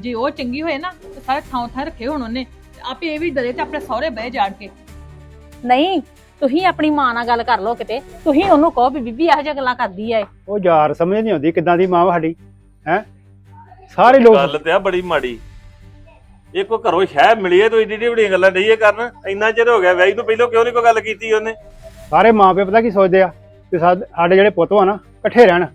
ਜੇ ਉਹ ਚੰਗੀ ਹੋਏ ਨਾ ਤੇ ਸਾਰੇ ਥਾਂ ਥਾਂ ਰੱਖੇ ਹੁਣ ਉਹਨੇ। ਤੇ ਆਪੇ ਇਹ ਵੀ ਡਰੇ ਤੇ ਆਪਣੇ ਸਹੁਰੇ ਬਹਿ ਜਾਣ ਕੇ। ਨਹੀਂ ਤੁਸੀਂ ਆਪਣੀ ਮਾਂ ਨਾਲ ਗੱਲ ਕਰ ਲਓ ਕਿਤੇ। ਤੁਸੀਂ ਉਹਨੂੰ ਕਹੋ ਵੀ ਬੀਬੀ ਇਹੋ ਜਿਹੀਆਂ ਗੱਲਾਂ ਕਰਦੀ ਆ ਇਹ। ਉਹ ਯਾਰ ਸਮਝ ਨਹੀਂ ਆਉਂਦੀ ਕਿੱਦਾਂ ਦੀ ਮਾਂ ਵਾ ਸਾਡੀ ਹੈ? ਸਾਰੇ ਲੋਕ ਗੱਲ ਤੇ ਆ ਬੜੀ ਮਾੜੀ। ਇਹ ਕੋ ਘਰੋਂ ਸ਼ਹਿ ਮਿਲੀਏ ਤੂੰ ਏਡੀ ਏਡੀ ਵੱਡੀਆਂ ਗੱਲਾਂ ਡਈਏ ਕਰਨ। ਇੰਨਾ ਚਿਰ ਹੋ ਗਿਆ ਵਿਆਹ ਨੂੰ ਪਹਿਲਾਂ ਕਿਉਂ ਨਹੀਂ ਕੋਈ ਗੱਲ ਕੀਤੀ ਉਹਨੇ? ਸਾਰੇ ਮਾਂ ਪਿਓ ਪਤਾ ਕੀ ਸੋਚਦੇ ਆ? ਕਿ ਸਾਡ- ਸਾਡੇ ਜਿਹੜੇ ਪੁੱਤ ਵਾ ਨਾ ਇਕੱਠੇ ਰਹਿਣ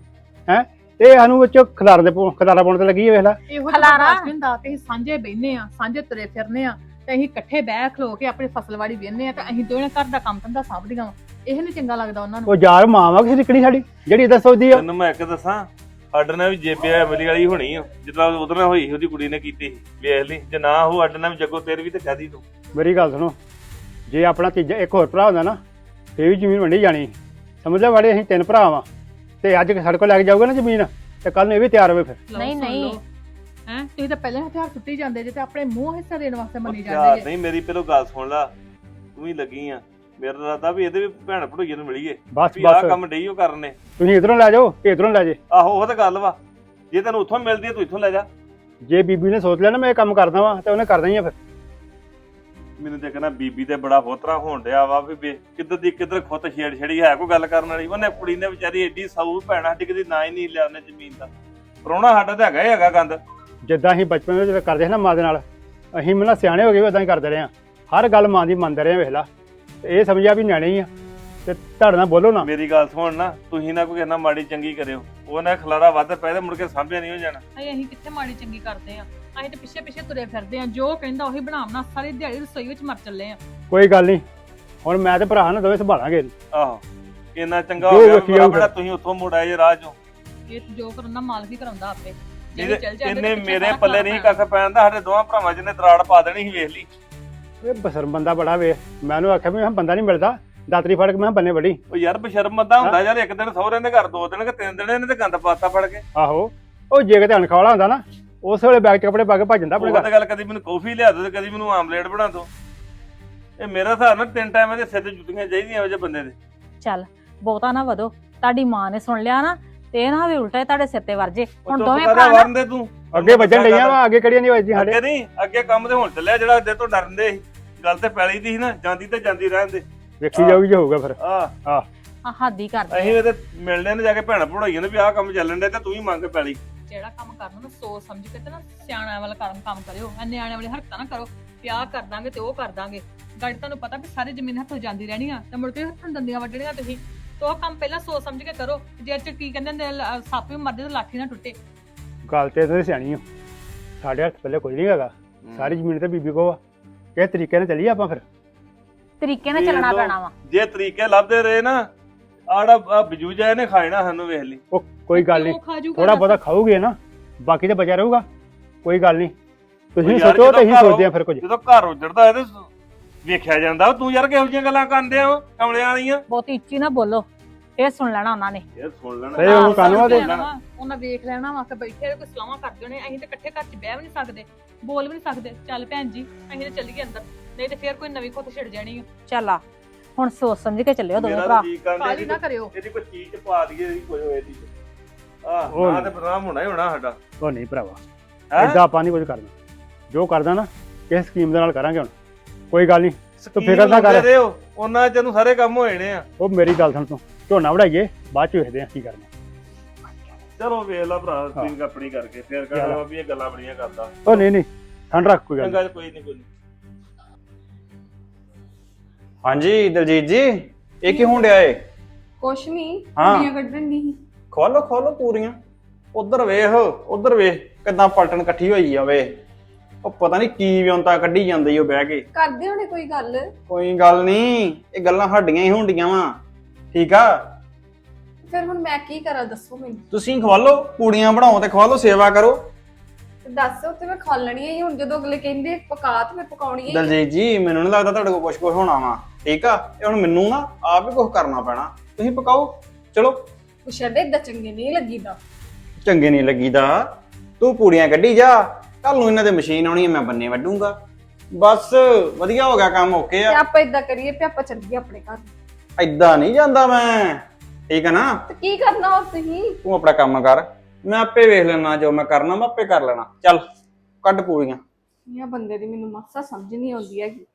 ਹੈ? ਤੇ ਸਾਨੂੰ ਵਿੱਚ ਖਦਾਰ ਦੇ ਪਾ- ਖਦਾਰਾ ਪਾਉਣ ਤੇ ਲੱਗੀ ਹੈ ਵੇਖ ਲੈ। ਇਹੋ ਖਲਾਰਾ। ਜਿਹਾ ਹੁੰਦਾ ਕਿ ਅਸੀਂ ਸਾਂਝੇ ਬਹਿੰਦੇ ਆ ਸਾਂਝੇ ਤੁਰੇ ਫਿਰਨੇ ਆ ਤੇ ਅਸੀਂ ਇਕੱਠੇ ਬਹਿ ਖਲੋ ਕੇ ਆਪਣੀ ਫਸਲਵਾੜੀ ਵੇਹਨੇ ਆ ਤੇ ਅਸੀਂ ਦੋਵੇਂ ਘਰ ਦਾ ਕੰਮ ਧੰਦਾ ਸਾਂਭਦੀਆਂ ਵਾ। ਇਹ ਨਹੀਂ ਚੰਗਾ ਲੱਗਦਾ ਉਹਨਾਂ ਨੂੰ। ਉਹ ਯਾਰ ਮਾਂ ਵਾ ਕਿਸੇ ਨਿਕੜੀ ਸਾਡੀ? ਜਿਹੜੀ ਇਦਾਂ ਸੋਚਦੀ ਆ। ਤੈਨੂੰ ਮੈਂ ਇੱਕ ਦੱਸਾਂ ਸਾਡੇ ਨਾਲ ਵੀ ਜੇਬੇ ਐਮਲੀ ਵਾਲੀ ਹੋਣੀ ਆ। ਜਿੱਦਾਂ ਉਹਦੇ ਨਾਲ ਹੋਈ ਸੀ, ਉਹਦੀ ਕੁੜੀ ਨੇ ਕੀਤੀ ਸੀ। ਵੇਖ ਲਈ ਜੇ ਨਾ ਉਹ ਸਾਡੇ ਨਾਲ ਵੀ ਜੱਗੋ ਤੇਰ ਵੀ ਤੇ ਕਹਦੀ ਤੂੰ। ਮੇਰੀ ਗੱਲ ਸੁਣੋ ਜੇ ਆਪਣਾ ਤੀਜਾ ਇੱਕ ਹੋਰ ਭਰਾ ਹੁੰਦਾ ਨਾ ਫੇਰ ਵੀ ਜ਼ਮੀਨ ਵੰਡੀ ਜਾਣੀ। ਸਮਝ ਲੈ ਵਾੜੇ ਅਸੀਂ ਤਿੰਨ ਭਰਾ ਵਾਂ। ਤੇ ਅੱਜ ਸਾਡੇ ਕੋਲ ਲੈ ਕੇ ਜਾਊਗਾ ਨਾ ਜ਼ਮੀਨ ਤੇ ਕੱਲ ਨੂੰ ਇਹ ਵੀ ਤਿਆਰ ਹੋਵੇ ਫਿਰ। ਨਹੀਂ, ਨਹੀਂ। ਹੈ? ਤੁਸੀਂ ਤਾਂ ਪਹਿਲਾਂ ਹਥਿਆਰ ਸੁੱਟੀ ਜਾਂਦੇ ਜੇ ਤੇ ਆਪਣੇ ਮੂੰਹ ਹਿੱਸਾ ਦੇਣ ਵਾਸਤੇ ਮੰਨੀ ਯਾਰ ਜਾਂਦੇ ਜੇ। ਨਹੀਂ ਮੇਰੀ ਪਹਿਲੋਂ ਗੱਲ ਸੁਣ ਲੈ। ਤੂੰ ਹੀ ਲੱਗੀ ਆ। ਮੇਰਾ ਇਰਾਦਾ ਵੀ ਇਹਦੇ ਵੀ ਭੈਣ ਭੜੋਈਏ ਨੂੰ ਮਿਲੀਏ। ਬਸ ਵੀ ਆਹ ਬਸ। ਕੰਮ ਡਈ ਉਹ ਕਰਨੇ ਤੁਸੀਂ ਇਧਰੋਂ ਲੈ ਜਾਓ ਤੇ ਇਧਰੋਂ ਲੈ ਜੇ। ਆਹੋ ਉਹ ਤਾਂ ਗੱਲ ਵਾ। ਜੇ ਤੈਨੂੰ ਉੱਥੋਂ ਮਿਲਦੀ ਆ ਤੂੰ ਇੱਥੋਂ ਲੈ ਜਾ। ਜੇ ਬੀਬੀ ਨੇ ਸੋਚ ਲਿਆ ਨਾ ਮੈਂ ਇਹ ਕੰਮ ਕਰਦਾ ਵਾਂ ਤੇ ਉਹਨੇ ਕਰਨਾ ਹੀ ਆ ਫਿਰ। ਮੈਨੂੰ ਤੇ ਕਹਿੰਦਾ ਬੀਬੀ ਤੇ ਬੜਾ ਹੋਤਰਾ ਹੋਣ ਡਿਆ ਵਾ ਵੀ ਵੇ- ਕਿੱਧਰ ਦੀ ਕਿੱਧਰ ਖੁੱਤ ਛੇੜ ਛੜੀ ਹੈ ਕੋਈ ਗੱਲ ਕਰਨ ਵਾਲੀ। ਉਹਨੇ ਕੁੜੀ ਨੇ ਵਿਚਾਰੀ ਏਡੀ ਸਾਊ ਭੈਣਾ ਸਾਡੀ ਕਦੀ ਨਾ ਹੀ ਨਹੀਂ ਲਿਆ ਉਹਨੇ ਜ਼ਮੀਨ ਦਾ। ਪ੍ਰਾਹੁਣਾ ਸਾਡਾ ਤਾਂ ਹੈਗਾ ਹੀ ਹੈਗਾ ਗੰਦ। ਜਿੱਦਾਂ ਅਸੀਂ ਬਚਪਨ ਵਿੱਚ ਕਰਦੇ ਸੀ ਨਾ ਮਾਂ ਦੇ ਨਾਲ ਅਸੀਂ ਮਨਾ ਸਿਆਣੇ ਹੋ ਗਏ ਉਦਾਂ ਹੀ ਕਰਦੇ ਰਹੇ ਹਾਂ। ਹਰ ਗੱਲ ਮਾਂ ਦੀ ਮੰਨਦੇ ਰਹੇ ਹਾਂ ਵੇਖ ਲਾ। ਤੇ ਇਹ ਸਮਝਿਆ ਵੀ ਨਿਆਣੇ ਹੀ ਆ। ਤੇ ਤੁਹਾਡੇ ਨਾਲ ਬੋਲੋ ਨਾ। ਮੇਰੀ ਗੱਲ ਸੁਣ ਨਾ ਤੁਸੀਂ ਨਾ ਕੋਈ ਕਹਿੰਦਾ ਮਾੜੀ ਚੰਗੀ ਕਰਿਓ। ਉਹਨੇ ਖਲਾਰਾ ਵੱਧ ਪੈ ਤੇ ਮੁੜ ਕੇ ਸਾਂਭਿਆ ਨਹੀਂ ਹੋ ਜਾਣਾ। ਅਸੀਂ ਕਿੱਥੇ ਮਾੜੀ ਚੰਗੀ ਕਰਦੇ ਆ ਅਸੀਂ ਤੇ ਪਿੱਛੇ ਪਿੱਛੇ ਤੁਰੇ ਫਿਰਦੇ ਆ ਜੋ ਕਹਿੰਦਾ ਉਹੀ ਬਣਾਉਣਾ ਸਾਰੀ ਦਿਹਾੜੀ ਰਸੋਈ ਵਿੱਚ ਮਰ ਚੱਲੇ ਆ। ਕੋਈ ਗੱਲ ਨਹੀਂ ਹੁਣ ਮੈਂ ਤੇ ਭਰਾ ਨਾ ਦੋਵੇਂ ਸੰਭਾਲਾਂਗੇ। ਆਹੋ ਇੰਨਾ ਚੰਗਾ ਜੋ ਹੋ ਗਿਆ ਵੇਖੀ ਬੜਾ ਤੁਸੀਂ ਉੱਥੋਂ ਮੁੜ ਆਏ ਜੇ ਰਾਹ ਚੋਂ। ਇਹ ਜੋ ਕਰਨਾ ਮਾਲਕ ਹੀ ਕਰਾਉਂਦਾ ਆਪੇ। ਇਹਦੇ- ਇਹਨੇ ਮੇਰੇ ਪੱਲੇ ਨਹੀਂ ਕੱਖ ਪੈਂਦਾ ਸਾਡੇ ਦੋਵਾਂ ਭਰਾਵਾਂ ਜਿਹਨੇ ਦਰਾੜ ਪਾ ਦੇਣੀ ਸੀ ਵੇਖ ਲਈ। ਇਹ ਬਸਰ ਬੰਦਾ ਬੜਾ ਵੇ। ਮੈਂ ਉਹਨੂੰ ਆਖਿਆ ਵੀ ਮੈਂ ਕਿਹਾ ਬੰਦਾ ਨਹੀਂ ਮਿਲਦਾ। ਦਾਤਰੀ ਫੜ ਕੇ ਮੈਂ ਕਿਹਾ ਬੰਨੇ ਬੜੀ। ਉਹ ਯਾਰ ਬਸ਼ਰਮ ਬੰਦਾ ਹੁੰਦਾ ਯਾਰ ਇੱਕ ਦਿਨ ਸਹੁਰਿਆਂ ਦੇ ਘਰ ਦੋ ਦਿਨ ਕਿ ਤਿੰਨ ਦਿਨ ਇਹਨੇ ਤੇ ਗੰਦ ਪਾਤਾ ਫੜ ਕੇ। ਆਹੋ ਉਹ ਜੇ ਕਿਤੇ ਅਣਖਾਲਾ ਹੁੰਦਾ ਨਾ ਉਸ ਵੇਲੇ ਬੈਗ ਚ ਕੱਪੜੇ ਪਾ ਕੇ ਭੱਜ ਜਾਂਦਾ ਆਪਣੇ ਉਹ ਘਰ। ਤਾਂ ਗੱਲ ਕਦੀ ਮੈਨੂੰ ਕੌਫੀ ਲਿਆ ਦੋ ਤੇ ਕਦੀ ਮੈਨੂੰ ਆਮਲੇਟ ਬਣਾ ਦੋ ਇਹ ਮੇਰਾ ਹਿਸਾਬ ਨਾਲ ਤਿੰਨ ਟਾਈਮ ਇਹਦੇ ਸਿਰ ਤੇ ਜੁੱਤੀਆਂ ਚਾਹੀਦੀਆਂ ਜਿਹੇ ਬੰਦੇ ਦੇ। ਚੱਲ ਬਹੁਤਾ ਨਾ ਵਧੋ। ਤੁਹਾਡੀ ਮਾਂ ਨੇ ਸੁਣ ਲਿਆ ਨਾ ਤੇ ਇਹ ਨਾ ਵੀ ਉਲਟਾ ਹੀ ਤੁਹਾਡੇ ਸਿਰ ਤੇ ਵਰਜੇ ਉਹ ਹੁਣ ਚੁੱਪ ਦੋਵੇਂ ਭਰਾ ਨਾ ਵਰਨ ਦੇ ਤੂੰ। ਅੱਗੇ ਵੱਜਣ ਡਈਆਂ ਵਾ ਅੱਗੇ ਕਿਹੜੀਆਂ ਨਹੀਂ ਵੱਜਦੀਆਂ ਸਾਡੇ। ਅੱਗੇ ਨਹੀਂ ਅੱਗੇ ਕੰਮ ਤੇ ਹੁਣ ਚੱਲਿਆ ਜਿਹੜਾ ਅੱਗੇ ਤੋਂ ਡਰਦੇ ਸੀ। ਗੱਲ ਤੇ ਪੈਲੀ ਦੀ ਸੀ ਨਾ ਜਾਂਦੀ ਤੇ ਜਾਂਦੀ ਰਹਿਣ ਦੇ। ਵੇਖੀ ਜਾਊਗੀ ਜੇ ਹੋਊਗਾ ਫਿਰ। ਆ ਆ ਆ ਹੱਦ ਹੀ ਕਰਦੇ ਅਸੀਂ ਤੇ ਮਿਲਦੇ ਨੇ ਜਾ ਕੇ ਭੈਣ ਪੜਾਈਆਂ ਨੇ ਵੀ ਆਹ ਕੰਮ ਚੱਲਣ ਦੇ ਤੇ ਤੂੰ ਹੀ ਮੰਗ ਪੈਲੀ। ਜਿਹੜਾ ਕੰਮ ਕਰਨਾ ਨਾ ਸੋਚ ਸਮਝ ਕੇ ਤੇ ਨਾ ਸਿਆਣਾ ਵਾਲਾ ਕੰਮ ਕੰਮ ਕਰਿਓ ਐ ਨਿਆਣੇ ਵਾਲੀ ਹਰਕਤਾਂ ਨਾ ਕਰੋ ਕਿ ਆਹ ਕਰ ਦਾਂਗੇ ਤੇ ਉਹ ਕਰ ਦਾਂਗੇ। ਗਾੜੀ ਤੁਹਾਨੂੰ ਪਤਾ ਵੀ ਸਾਰੀ ਜ਼ਮੀਨ ਹੱਥੋਂ ਜਾਂਦੀ ਰਹਿਣੀ ਆ ਤੇ ਮੁੜ ਕੇ ਹੱਥਾਂ ਦੰਦੀਆਂ ਵੱਢਣੀਆਂ ਤੁਸੀਂ। ਤੇ ਉਹ ਕੰਮ ਪਹਿਲਾਂ ਸੋਚ ਸਮਝ ਕੇ ਕਰੋ ਜੇ ਚ ਕੀ ਕਹਿੰਦੇ ਹੁੰਦੇ ਆ, ਲ- ਸੱਪ ਵੀ ਮਰਦੇ ਤੇ ਲਾਠੀ ਨਾ ਟੁੱਟੇ। ਗੱਲ ਤੇ ਇਹਦੇ ਸਿਆਣੀ ਹੋ ਸਾਡੇ ਹੱਥ ਪੱਲੇ ਕੁਝ ਨਹੀਂ ਹੈਗਾ। ਸਾਰੀ ਜ਼ਮੀਨ ਤੇ ਬੀਬੀ ਕੋ ਆ। ਕਿਸ ਤਰੀਕੇ ਨਾਲ ਚੱਲੀਏ ਆਪਾਂ ਫਿਰ। ਤਰੀਕੇ ਨਾਲ ਚੱਲਣਾ। ਪੈਣਾ ਵਾ। ਜੇ ਤਰੀਕੇ ਲੱਭਦੇ ਰਹੇ ਨਾ ਆੜਾ ਆ ਬਿਜੂ ਜਾਏ ਨੇ ਖਾਣਾ ਸਾਨੂੰ ਵੇਖ ਲਈ। ਉਹ ਕੋਈ ਗੱਲ ਨਹੀਂ। ਉਹ ਖਾ ਜੂਗਾ ਥੋੜਾ। ਬਹੁਤਾ ਖਾਓਗੇ ਨਾ ਬਾਕੀ ਤੇ ਬਚਿਆ ਰਹੂਗਾ। ਕੋਈ ਗੱਲ ਨਹੀਂ। ਤੁਸੀਂ ਯਾਰ ਸੋਚੋ ਤੇ ਅਸੀਂ ਸੋਚਦੇ ਆ ਫਿਰ ਕੁਝ। ਜਦੋਂ ਘਰ ਉਜੜਦਾ ਇਹਦੇ ਵੇਖਿਆ ਜਾਂਦਾ ਤੂੰ ਯਾਰ ਕਿਹੋ ਜਿਹੀਆਂ ਗੱਲਾਂ ਕਰਦੇ ਆ ਕਮਲਿਆਂ ਵਾਲੀਆਂ। ਬਹੁਤੀ ਉੱਚੀ ਨਾ ਬੋਲੋ। ਇਹ ਸੁਣ ਲੈਣਾ ਉਹਨਾਂ ਨੇ। ਇਹ ਸੁਣ ਲੈਣਾ। ਸਹੀ ਉਹ ਕਾਨੂੰਨਾਂ ਦੇ ਉਹਨਾਂ ਵੇਖ ਲੈਣਾ ਵਾ ਕਿ ਬੈਠੇ ਕੋਈ ਸਲਾਹਾਂ ਕਰਦੇ ਹੋਣੇ ਅਸੀਂ ਤੇ ਇਕੱਠੇ ਘਰ 'ਚ ਬਹਿ ਵੀ ਨਹੀਂ ਸਕਦੇ ਬੋਲ ਵੀ ਨਹੀਂ ਸਕਦੇ। ਚੱਲ ਭੈਣ ਜੀ ਅਸੀਂ ਤੇ ਚੱਲੀਏ ਅੰਦਰ ਨਹੀਂ ਤੇ ਫੇਰ ਕੋਈ ਨਵੀਂ ਖੁੱਤ ਛਿੜ ਜਾਣੀ ਚੱਲ ਆ ਹੁਣ ਸੋਚ ਸਮਝ ਕੇ ਚੱਲਿਓ ਦੋਵੇਂ ਭਰਾ। ਕਾਲੀ ਨਾ ਕਰਿਓ। ਇਹਦੀ ਕੋਈ ਚੀਜ਼ ਪਾ ਦਈਏ ਇਹਦੀ ਕੋਈ ਹੋਏ ਦੀ ਆਹ ਨਾ ਤੇ ਬਦਨਾਮ ਹੋਣਾ ਹੀ ਹੋਣਾ ਸਾਡਾ ਉਹ ਨਹੀਂ ਭਰਾਵਾ ਹੈਂ? ਏਦਾਂ ਆਪਾਂ ਨਹੀਂ ਕੁਝ ਕਰਨਾ ਜੋ ਕਰਦਾ ਨਾ ਕਿਸ ਸਕੀਮ ਦੇ ਨਾਲ ਕਰਾਂਗੇ ਹੁਣ ਕੋਈ ਗੱਲ ਨਹੀਂ ਸਕੀਮ ਫਿਕਰ ਨਾ ਕਰ। ਹੋ, ਉਹਨਾਂ ਚ ਨੂੰ ਸਾਰੇ ਕੰਮ ਹੋ ਜਾਣੇ ਆ ਉਹ ਮੇਰੀ ਗੱਲ ਸੁਣ ਤੂੰ ਝੋਨਾ ਵੜਾਈਏ ਬਾਅਦ ਚ ਵੇਖਦੇ ਆ ਕੀ ਕਰਨਾ ਚਲੋ ਵੇਖ ਲਾ ਭਰਾ। ਤੀਨ ਆਪਣੀ ਕਰਕੇ ਫੇਰ ਚੱਲ। ਕਹਿੰਦਾ ਵੀ ਇਹ ਗੱਲਾਂ ਬੜੀਆਂ ਕਰਦਾ ਉਹ ਨਹੀਂ ਨਹੀਂ ਠੰਡ ਰੱਖ ਕੋਈ ਗੱਲ ਨੀ। ਚੰਗਾ ਕੋਈ ਨਹੀਂ ਕੋਈ ਨੀ। ਹਾਂਜੀ ਦਲਜੀਤ ਜੀ ਇਹ ਕੀ ਹੋਣ ਡਿਆ ਏ ਕੁਛ ਨਹੀਂ ਹਾਂ। ਕੁੜੀਆਂ ਕੱਢਣ ਦੀ ਖੋਲੋ ਖੋਲੋ ਪੂਰੀਆਂ। ਉਧਰ ਵੇਖ ਉਧਰ ਵੇਖ ਕਿਦਾਂ ਪਲਟਣ ਇਕੱਠੀ ਹੋਈ ਆ ਵੇ ਉਹ ਪਤਾ ਨਹੀਂ ਕੀ ਵਿਉਂਤਾ ਕੱਢੀ ਜਾਂਦੀ ਉਹ ਬਹਿ ਕੇ। ਕਰਦੇ ਹੋਣੇ ਕੋਈ ਗੱਲ? ਕੋਈ ਗੱਲ ਨਹੀਂ ਇਹ ਗੱਲਾਂ ਸਾਡੀਆਂ ਹੀ ਹੁੰਦੀਆਂ ਵਾ। ਠੀਕ ਆ? ਫਿਰ ਹੁਣ ਮੈਂ ਕੀ ਕਰਾਂ ਦੱਸੋ ਮੈਨੂੰ। ਤੁਸੀਂ ਖਵਾਲੋ ਪੂੜੀਆਂ ਬਣਾਓ ਤੇ ਖਵਾਲੋ ਸੇਵਾ ਕਰੋ। ਤੇ ਦੱਸੋ ਤੇ ਮੈਂ ਖਾ ਲੈਣੀ ਹੈ ਹੁਣ ਜਦੋਂ ਅਗਲੇ ਕਹਿੰਦੇ ਪਕਾ ਤੇ ਮੈਂ ਪਕਾਉਣੀ ਹੈ। ਦਲਜੀਤ ਜੀ ਮੈਨੂੰ ਨਹੀਂ ਲੱਗਦਾ ਤੁਹਾਡੇ ਕੋਲ ਕੁਝ ਕੁਝ ਹੋਣਾ ਵਾ। ਠੀਕ ਆ? ਇਹ ਹੁਣ ਮੈਨੂੰ ਨਾ ਆਪ ਹੀ ਕੁਝ ਕਰਨਾ ਪੈਣਾ। ਤੁਸੀਂ ਪਕਾਓ। ਚਲੋ। ਛੱਡੇ ਏਦਾਂ ਚੰਗੇ ਨਹੀਂ ਲੱਗੀਦਾ? ਚੰਗੇ ਨਹੀਂ ਲੱਗੀਦਾ। ਤੂੰ ਪੂੜੀਆਂ ਕੱਢੀ ਜਾ। ਕੱਲ ਨੂੰ ਇਹਨਾਂ ਦੇ ਮਸ਼ੀਨ ਆਉਣੀ ਹੈ ਮੈਂ ਬੰਨੇ ਵੱਢੂੰਗਾ। ਬਸ ਵਧੀਆ ਹੋ ਗਿਆ ਕੰਮ ਓਕੇ ਤੇ ਆ ਆਪਾਂ ਏਦਾਂ ਕਰੀਏ ਵੀ ਆਪਾਂ ਚੱਲੀਏ ਆਪਣੇ ਘਰ। ਐਦਾਂ ਨਹੀਂ ਜਾਂਦਾ ਮੈਂ। ਠੀਕ ਹੈ ਨਾ? ਤੇ ਕੀ ਕਰਨਾ ਹੋਰ ਤੁਸੀਂ? ਤੂੰ ਆਪਣਾ ਕੰਮ ਕਰ। ਮੈਂ ਆਪੇ ਵੇਖ ਲੈਣਾ ਜੋ ਮੈਂ ਕਰਨਾ ਮੈਂ ਆਪੇ ਕਰ ਲੈਣਾ। ਚੱਲ ਕੱਢ ਪੂੜੀਆਂ। ਇਹ ਬੰਦੇ ਦੀ ਮੈਨੂੰ ਮਾਸਾ ਸਮਝ ਨਹੀਂ ਆਉਂਦੀ ਹੈਗੀ।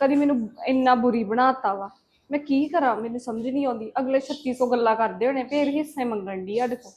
ਕਦੀ ਮੈਨੂੰ ਇੰਨਾ ਬੁਰੀ ਬਣਾਤਾ ਵਾ। ਮੈਂ ਕੀ ਕਰਾਂ? ਮੈਨੂੰ ਸਮਝ ਨਹੀਂ ਆਉਂਦੀ। ਅਗਲੇ 3600 ਗੱਲਾਂ ਕਰਦੇ ਹੋਣੇ, ਫੇਰ ਹਿੱਸੇ ਮੰਗਣ ਦੀ ਆ ਦੇਖੋ